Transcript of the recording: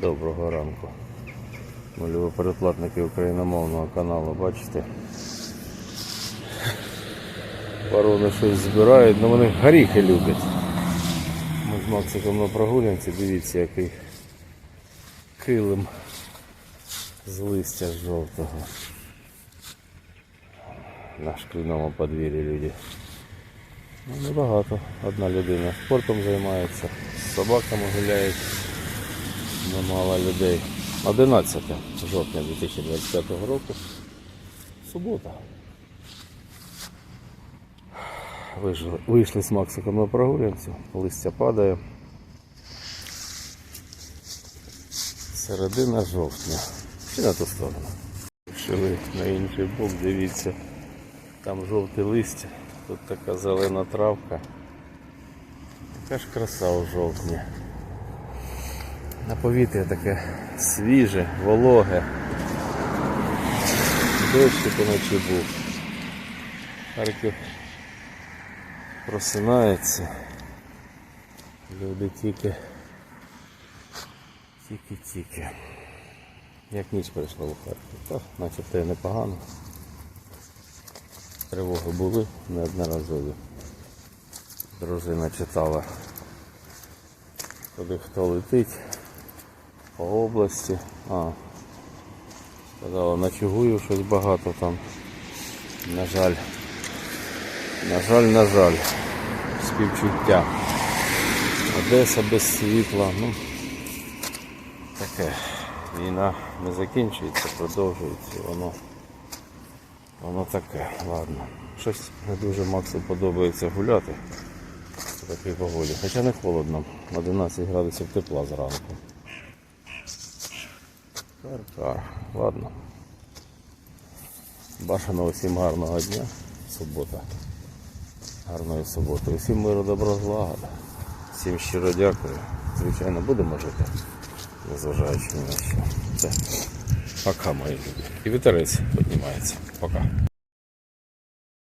Доброго ранку. Ми любі передплатники україномовного каналу, бачите? Ворони щось збирають, але вони горіхи люблять. Ми з Максиком на прогулянці, дивіться, який килим з листя жовтого. На шкляному подвір'ї люди. Ну, небагато. Одна людина спортом займається, з собаками гуляють. Немало людей. 11 жовтня 2025 року. Субота. Вийшли, вийшли з Максиком на прогулянцю, листя падає. Середина жовтня. Чи на ту сторону. Пішли на інший бок, дивіться. Там жовте листя, тут така зелена травка. Така ж краса у жовтні. На повітря таке свіже, вологе. Дощик уночі був. Харків просинається. Люди тільки тільки-тільки. Як ніч прийшла у Харків. Так, начебто і непогано. Тривоги були неодноразові. Дружина читала, куди хто летить по області. А, сказала, ночугую щось багато там. На жаль. На жаль, на жаль. Співчуття. Одеса без світла. Ну, таке. Війна не закінчується, продовжується. Воно, воно таке. Ладно. Щось не дуже Максу подобається гуляти в такій погоді. Хоча не холодно. 11 градусів тепла зранку. Кар-кар. Ладно. Бажано усім гарного дня. Субота. Гарної суботи. Усім миру, добро, злагоди. Всім щиро дякую. Звичайно, будемо жити. Незважаючи на що. Все. Пока, мої люди. І вітерець піднімається. Пока.